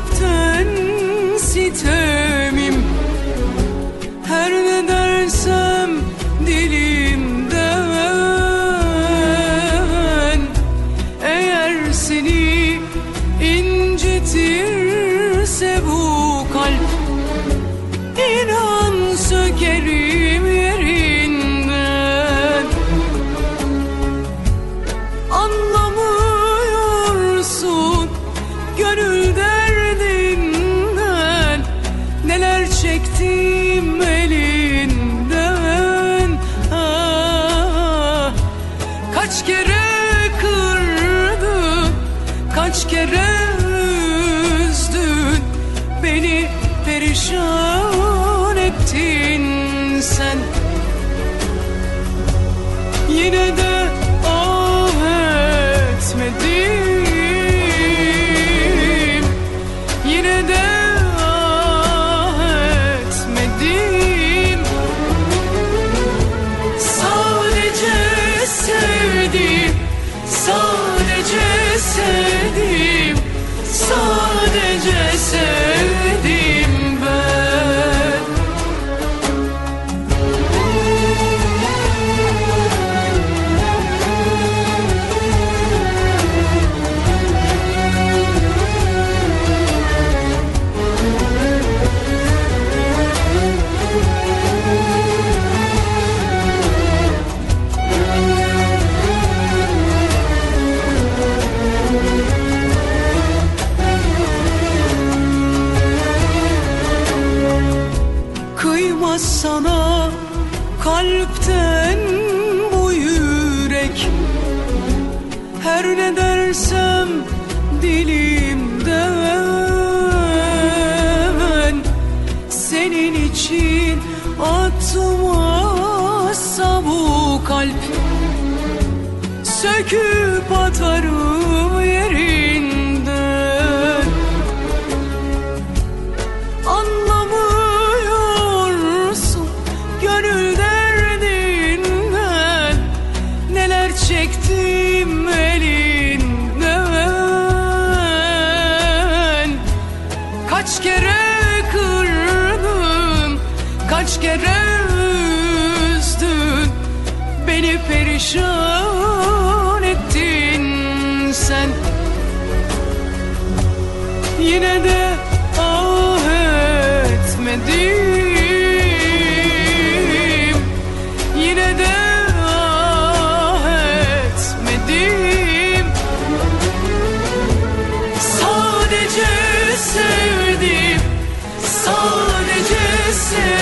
Kalpten sitemim. Her ne dersem dilimden Eğer seni incitirse Çektim elinden. Ah, Kaç kere kırdın Kaç kere üzdün Beni perişan ettin sen kalpten bu yürek. Her ne dersem dilimden Senin için atmazsa bu kalp Söküp atarım yerinden kaç kere üzdün Beni perişan ettin sen. Yine de ah etmedim. Yine de ah Sadece sevdim Sadece sevdim.